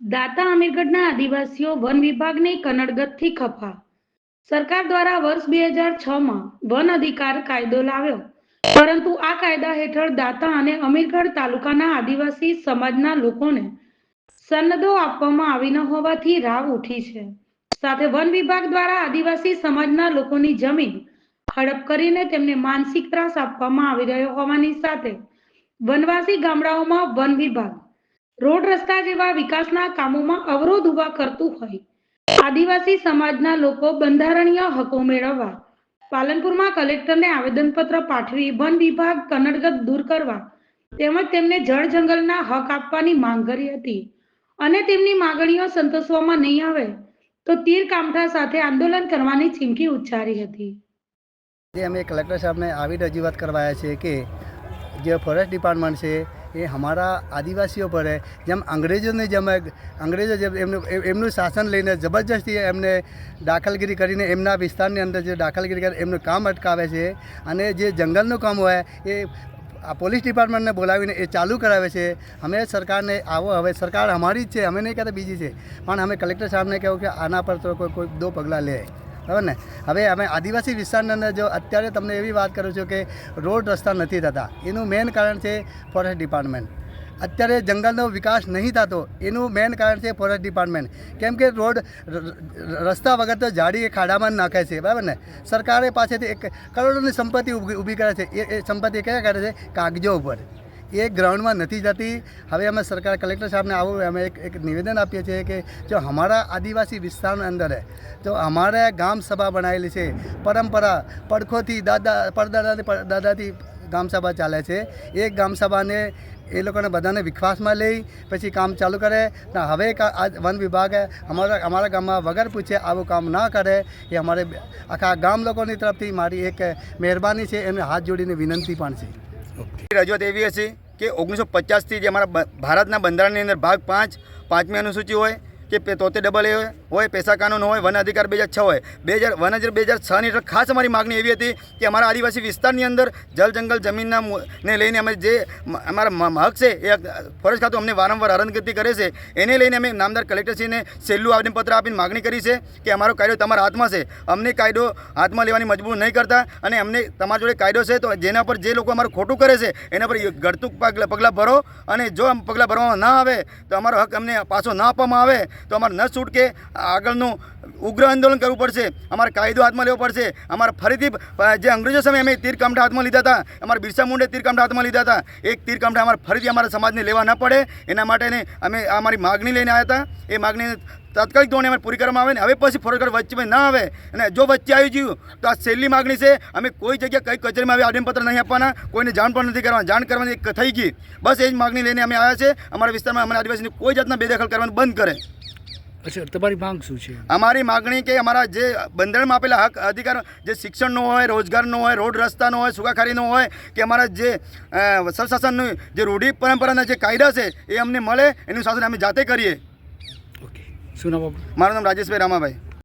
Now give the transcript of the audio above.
દાતા અમીરગઢના આદિવાસીઓ વન વિભાગની કનડગતથી ખફા. સરકાર દ્વારા વર્ષ બે હજાર છમાં વન અધિકાર કાયદો લાવ્યો. પરંતુ આ કાયદા હેઠળ દાતા અને અમીરગઢ તાલુકાના આદિવાસી સમાજના લોકોને સનદો આપવામાં આવી ન હોવાથી રાવ ઉઠી છે. સાથે વન વિભાગ દ્વારા આદિવાસી સમાજના લોકોની જમીન હડપ કરીને તેમને માનસિક ત્રાસ આપવામાં આવી રહ્યો હોવાની સાથે વનવાસી ગામડાઓમાં વન વિભાગ રોડ રસ્તા જેવા વિકાસના કામોમાં અવરોધ ઊભા કરતું હોય. આદિવાસી સમાજના લોકો બંધારણીય હકો મેળવવા, પાલનપુરમાં કલેક્ટરને આવેદનપત્ર પાઠવી વન વિભાગ કનડગત દૂર કરવા તેમજ તેમને જળ જંગલના હક આપવાની માંગ કરી હતી. અને તેમની માંગણીઓ સંતોષવામાં નહીં આવે, તો તીર કામઠા સાથે આંદોલન કરવાની ચીમકી ઉચ્ચારી હતી. અમે કલેક્ટર સાહેબને આવી રજૂઆત કરવાયા છે કે જે ફોરેસ્ટ ડિપાર્ટમેન્ટ છે એ અમારા આદિવાસીઓ પર જેમ અંગ્રેજોને જેમ અંગ્રેજો જેમ એમનું એમનું શાસન લઈને જબરજસ્તી એમને દાખલગીરી કરીને એમના વિસ્તારની અંદર જે દાખલગીરી કરે, એમનું કામ અટકાવે છે અને જે જંગલનું કામ હોય, એ આ પોલીસ ડિપાર્ટમેન્ટને બોલાવીને એ ચાલુ કરાવે છે. અમે સરકારને આવો, હવે સરકાર અમારી જ છે, અમે નહીં કહેતા બીજી છે. પણ અમે કલેક્ટર સાહેબને કહ્યું કે આના પર તો કોઈ કોઈ દો પગલાં લે. બરાબર ને? હવે અમે આદિવાસી વિસ્તારની અંદર જો અત્યારે તમને એવી વાત કરું છું કે રોડ રસ્તા નથી થતા. એનું મેઇન કારણ છે ફોરેસ્ટ ડિપાર્ટમેન્ટ અત્યારે જંગલનો વિકાસ નહીં થતો, એનું મેઇન કારણ છે ફોરેસ્ટ ડિપાર્ટમેન્ટ કેમ કે રોડ રસ્તા વગર તો જાડી ખાડામાં નાખે છે, બરાબર ને? સરકારે પાસેથી એક કરોડોની સંપત્તિ ઊભી કરે છે. એ સંપત્તિ કયા કરે છે? કાગજો ઉપર. એ ગ્રાઉન્ડમાં નથી જતી. હવે અમે સરકાર કલેક્ટર સાહેબને આવું અમે એક એક નિવેદન આપીએ છીએ કે જો અમારા આદિવાસી વિસ્તારની અંદર તો અમારે ગામ સભા બનાવેલી છે. પરંપરા પડખોથી દાદા પરદાદાથી દાદાથી ગામસભા ચાલે છે. એ ગામસભાને એ લોકોને બધાને વિશ્વાસમાં લઈ પછી કામ ચાલુ કરે. હવે વન વિભાગે અમારા અમારા ગામમાં વગર પૂછે આવું કામ ના કરે, એ અમારે આખા ગામ લોકોની તરફથી મારી એક મહેરબાની છે. એને હાથ જોડીને વિનંતી પણ છે. રજૂઆત એવી હશે કે ઓગણીસો પચાસથી જે અમારા ભારતના બંધારણની અંદર ભાગ પાંચ પાંચમી અનુસૂચિ હોય કે તોતેર ડબલ એ હોય પેશા કાનૂન હોય, વન અધિકાર બે હજાર છ હોય. બે હજાર, વન હજાર બે હજાર છની હેઠળ ખાસ અમારી માગણી એવી હતી કે અમારા આદિવાસી વિસ્તારની અંદર જલ જંગલ જમીનના ને લઈને અમે જે અમારા હક છે એ ફરજ ખાતું અમને વારંવાર હરણગતિ કરે છે. એને લઈને અમે નામદાર કલેક્ટરશ્રીને છેલ્લું આવેદનપત્ર આપીને માગણી કરી છે કે અમારો કાયદો તમારા હાથમાં છે. અમને કાયદો હાથમાં લેવાની મજબૂર નહીં કરતા અને અમને તમારા જોડે કાયદો છે તો જેના પર જે લોકો અમારું ખોટું કરે છે એના પર ગળતું પગલાં ભરો અને જો પગલાં ભરવામાં ના આવે તો અમારો હક અમને પાછો ના આપવામાં આવે. તો અમારે ન છૂટકે આગળનું ઉગ્ર આંદોલન કરવું પડશે. અમારે કાયદો હાથમાં લેવો પડશે. અમારે ફરીથી જે અંગ્રેજો સમયે અમે તીરકામઠા હાથમાં લીધા હતા. અમારા બિરસા મુંડે તીરકામઠા હાથમાં લીધા હતા. એક તીરકામઠા અમારે ફરીથી અમારા સમાજને લેવા ન પડે. એના માટેને અમે અમારી માગણી લઈને આવ્યા હતા. એ માગણી તાત્કાલિક ધોરણે અમે પૂરી કરવામાં આવે ને, હવે પછી ફોરવર્ડ વચ્ચે ના આવે. અને જો વચ્ચે આવી ગયું, તો આ છેલ્લી માગણી છે. અમે કોઈ જગ્યાએ કઈ કચેરીમાં આવી આવેદનપત્ર નહીં આપવાના. કોઈને જાણ પણ નથી કરવાના. જાણ કરવાની થઈ ગઈ. બસ એ જ માગણી લઈને અમે આવ્યા છે. અમારા વિસ્તારમાં અમારા આદિવાસીની કોઈ જાતના બેદખલ કરવાનું બંધ કરે. અચ્છા તમારી માંગ શું છે? અમારી માગણી કે અમારા જે બંધારણમાં આપેલા હક અધિકાર જે શિક્ષણનો હોય રોજગારનો હોય રોડ રસ્તાનો હોય સુખાખારીનો હોય કે અમારા જે અ, જે રૂઢિ પરંપરાના જે કાયદા છે એ અમને મળે એનું શાસન અમે જાતે કરીએ. ઓકે. શું નામ મારું નામ રાજેશભાઈ રામાભાઈ.